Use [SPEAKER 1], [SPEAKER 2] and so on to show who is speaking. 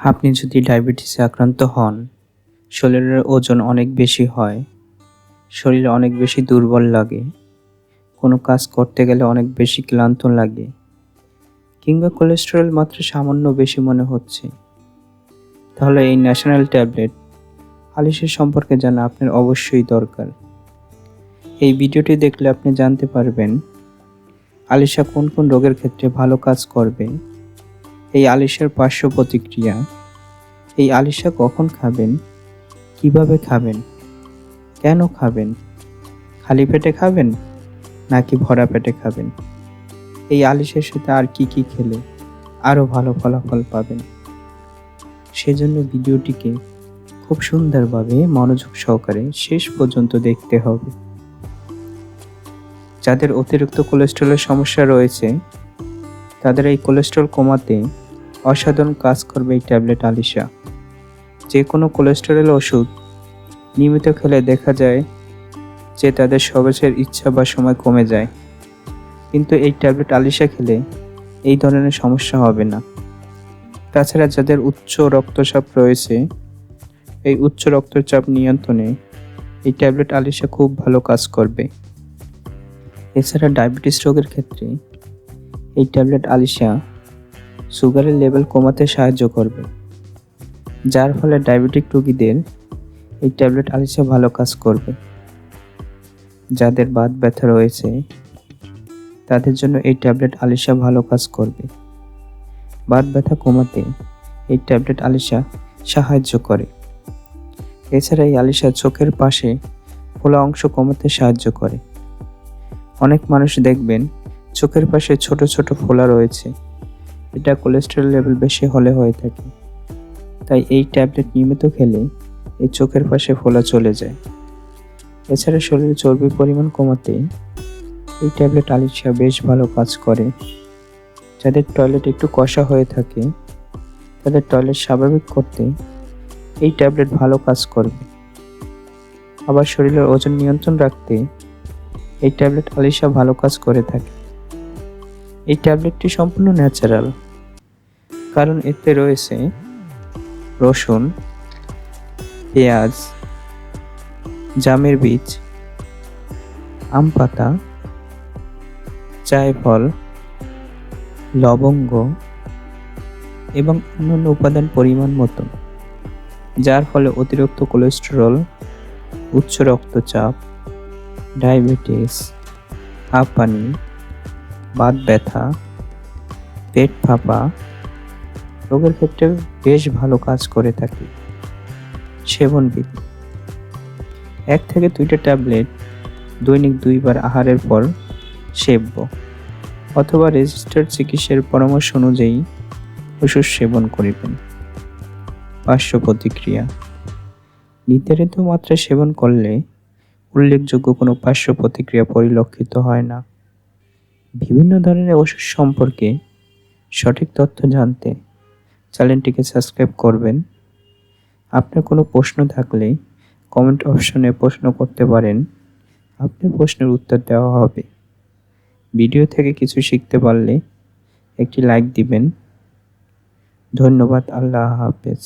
[SPEAKER 1] আপনি যদি ডায়াবেটিসে আক্রান্ত হন, শরীরের ওজন অনেক বেশি হয়, শরীর অনেক বেশি দুর্বল লাগে, কোনো কাজ করতে গেলে অনেক বেশি ক্লান্ত লাগে, কিংবা কোলেস্টেরল মাত্রা সামান্য বেশি মনে হচ্ছে, তাহলে এই ন্যাশনাল ট্যাবলেট আলিশের সম্পর্কে জানা আপনার অবশ্যই দরকার। এই ভিডিওটি দেখলে আপনি জানতে পারবেন আলিশা কোন কোন রোগের ক্ষেত্রে ভালো কাজ করবে এই আলিশার পার্শ্ব প্রতিক্রিয়া। এই আলিশা কখন খাবেন? কীভাবে খাবেন? কেন খাবেন? খালি পেটে খাবেন? নাকি ভরা পেটে খাবেন? এই আলিশের সাথে আর কি কি খেলে? আরও ভালো ফলাফল পাবেন। সেজন্য ভিডিওটিকে খুব সুন্দরভাবে মনোযোগ সহকারে শেষ পর্যন্ত দেখতে হবে। যাদের অতিরিক্ত কোলেস্ট্রলের সমস্যা রয়েছে তাদের এই কোলেস্ট্রল কমাতে অসাধারণ কাজ করবে এই ট্যাবলেট আলিশা। যে কোনো কোলেস্টেরল ওষুধ নিয়মিত খেলে দেখা যায় যে তাদের সবেশের ইচ্ছা বা সময় কমে যায়। কিন্তু এই ট্যাবলেট আলিশা খেলে এই ধরনের সমস্যা হবে না। তাছাড়া যাদের উচ্চ রক্তচাপ রয়েছে, এই উচ্চ রক্তচাপ নিয়ন্ত্রণে এই ট্যাবলেট আলিশা খুব ভালো কাজ করবে। এছাড়া ডায়াবেটিস রোগের ক্ষেত্রে এই ট্যাবলেট আলিশা সুগারের লেভেল কমাতে সাহায্য করবে। যার ফলে ডায়াবেটিক রোগীদের এই ট্যাবলেট আলিশা ভালো কাজ করবে। যাদের বাত ব্যথা রয়েছে, তাদের জন্য এই ট্যাবলেট আলিশা ভালো কাজ করবে। বাত ব্যথা কমাতে এই ট্যাবলেট আলিশা সাহায্য করে। এছাড়া এই আলিশা চোখের পাশে ফোলা অংশ কমাতে সাহায্য করে। অনেক মানুষ দেখবেন চোখের পাশে ছোট ছোট ফোলা রয়েছে। এটা কোলেস্টেরল লেভেল বেশি হলে হয়ে থাকে। তাই এই ট্যাবলেট নিয়মিত খেলে এই চোখের পাশে ফোলা চলে যায়। এছাড়া শরীরে চর্বির পরিমাণ কমাতে এই ট্যাবলেট আলিশা বেশ ভালো কাজ করে। যাদের টয়লেট একটু কষা হয়ে থাকে, তাদের টয়লেট স্বাভাবিক করতে এই ট্যাবলেট ভালো কাজ করবে। আবার শরীরের ওজন নিয়ন্ত্রণ রাখতে এই ট্যাবলেট আলিশা ভালো কাজ করে থাকে। এই ট্যাবলেটটি সম্পূর্ণ ন্যাচারাল। কারণ এতে রয়েছে রসুন, পেঁয়াজ, জামের বীজ, আম পাতা, জায়ফল, লবঙ্গ এবং অন্যান্য উপাদান পরিমাণ মতো, যার ফলে অতিরিক্ত কোলেস্টেরল, উচ্চ রক্তচাপ, ডায়াবেটিস, হাঁপানি বাত ব্যথা, পেট ফাঁপা, রোগের ক্ষেত্রে বেশ ভালো কাজ করে থাকে। সেবন বিধি। এক থেকে দুইটা ট্যাবলেট দৈনিক দুইবার আহারের পর সেব্য অথবা রেজিস্টার্ড চিকিৎসার পরামর্শ অনুযায়ী ওষুধ সেবন করিবেন। পার্শ্ব প্রতিক্রিয়া। নির্ধারিত মাত্রায় সেবন করলে উল্লেখযোগ্য কোনো পার্শ্ব প্রতিক্রিয়া পরিলক্ষিত হয় না। বিভিন্ন ধরনের ওষুধ সম্পর্কে সঠিক তথ্য জানতে চ্যানেলটিকে সাবস্ক্রাইব করবেন। আপনার কোনো প্রশ্ন থাকলে কমেন্ট অপশনে প্রশ্ন করতে পারেন। আপনার প্রশ্নের উত্তর দেওয়া হবে। ভিডিও থেকে কিছু শিখতে পারলে একটি লাইক দিবেন। ধন্যবাদ, আল্লাহ হাফেজ।